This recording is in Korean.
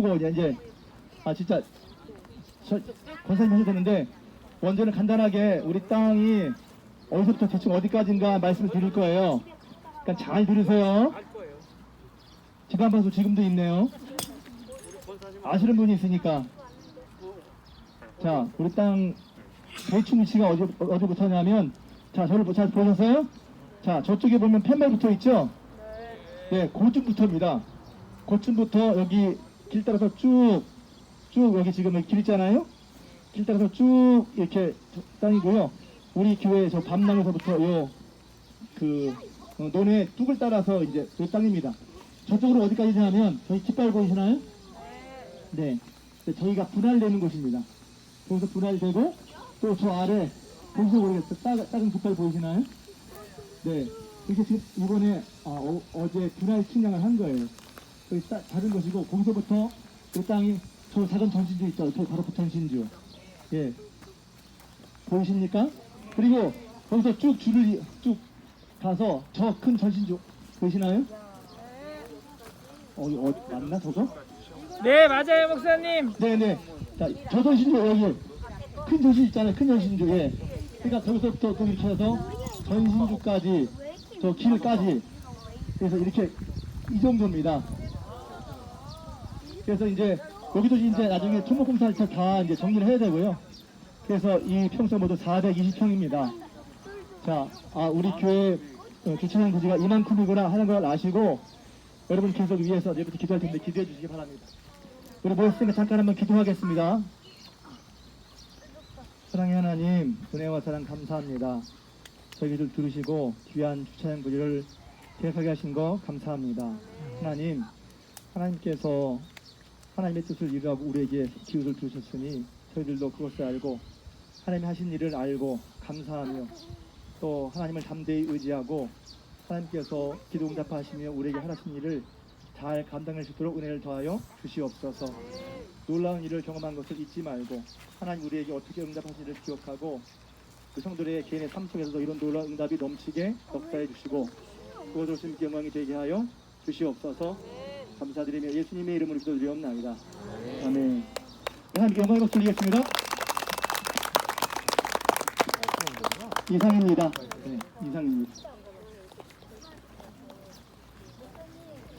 그리고 이제 이제 아 진짜 저 권사님 되는데 먼저는 간단하게 우리 땅이 어디서부터 대충 어디까지인가 말씀을 드릴 거예요. 그러니까 잘 들으세요. 지난번도 지금도 있네요. 아시는 분이 있으니까. 자, 우리 땅 대충 위치가 어디, 어디부터냐면, 자, 저를 보- 잘 보셨어요? 자, 저쪽에 보면 팻말 붙어 있죠? 네, 고층부터입니다. 고층부터 여기 길 따라서 쭉, 쭉 여기 지금 길 있잖아요? 길 따라서 쭉 이렇게 땅이고요. 우리 교회 저 밤랑에서부터 요, 그, 어, 논의 뚝을 따라서 이제 그 땅입니다. 저쪽으로 어디까지 지나면 저희 깃발 보이시나요? 네. 네, 저희가 분할되는 곳입니다. 거기서 분할되고 또 저 아래 보시서 모르겠어요. 작, 작은 깃발 보이시나요? 네. 이렇게 지금 이번에 아, 어, 제 분할 측량을 한 거예요. 여기 따, 다른 것이고 거기서부터 이 땅이 저 작은 전신주 있죠. 저 바로 그 전신주. 예. 보이십니까? 그리고 거기서 쭉 줄을 이- 쭉 가서 저 큰 전신주 보이시나요? 어, 어 맞나 저거? 네 맞아요 목사님 네네. 자, 저 전신주 여기 큰 전신 있잖아요. 큰 전신주. 예. 그러니까 거기서부터 또 이렇게 해서 전신주까지 저 길까지 그래서 이렇게 이 정도입니다. 그래서 이제 여기도 이제 나중에 토목공사를 다 이제 정리를 해야 되고요. 그래서 이 평수 모두 420평입니다. 자, 아, 우리 교회 어, 주차장 부지가 이만큼이구나 하는 걸 아시고 여러분 계속 위해서 내일부터 기도할 텐데 기도해 주시기 바랍니다. 우리 모였으니까 잠깐 한번 기도하겠습니다. 사랑의 하나님, 은혜와 사랑 감사합니다. 저희들 들으시고 귀한 주차장 부지를 계획하게 하신 거 감사합니다. 하나님, 하나님께서 하나님의 뜻을 이루하고 우리에게 기웃을 두셨으니 저희들도 그것을 알고 하나님이 하신 일을 알고 감사하며 또 하나님을 담대히 의지하고 하나님께서 기도 응답하시며 우리에게 하신 일을 잘 감당할 수 있도록 은혜를 더하여 주시옵소서. 놀라운 일을 경험한 것을 잊지 말고 하나님 우리에게 어떻게 응답하시기를 기억하고 그 성도들의 개인의 삶 속에서도 이런 놀라운 응답이 넘치게 역사해 주시고 그것으로 주님께 영광이 되게 하여 주시옵소서. 감사드리며 예수님의 이름으로 기도드리옵나이다. 아멘. 하나님께 영광을 드리겠습니다. 이상입니다. 네, 이상입니다.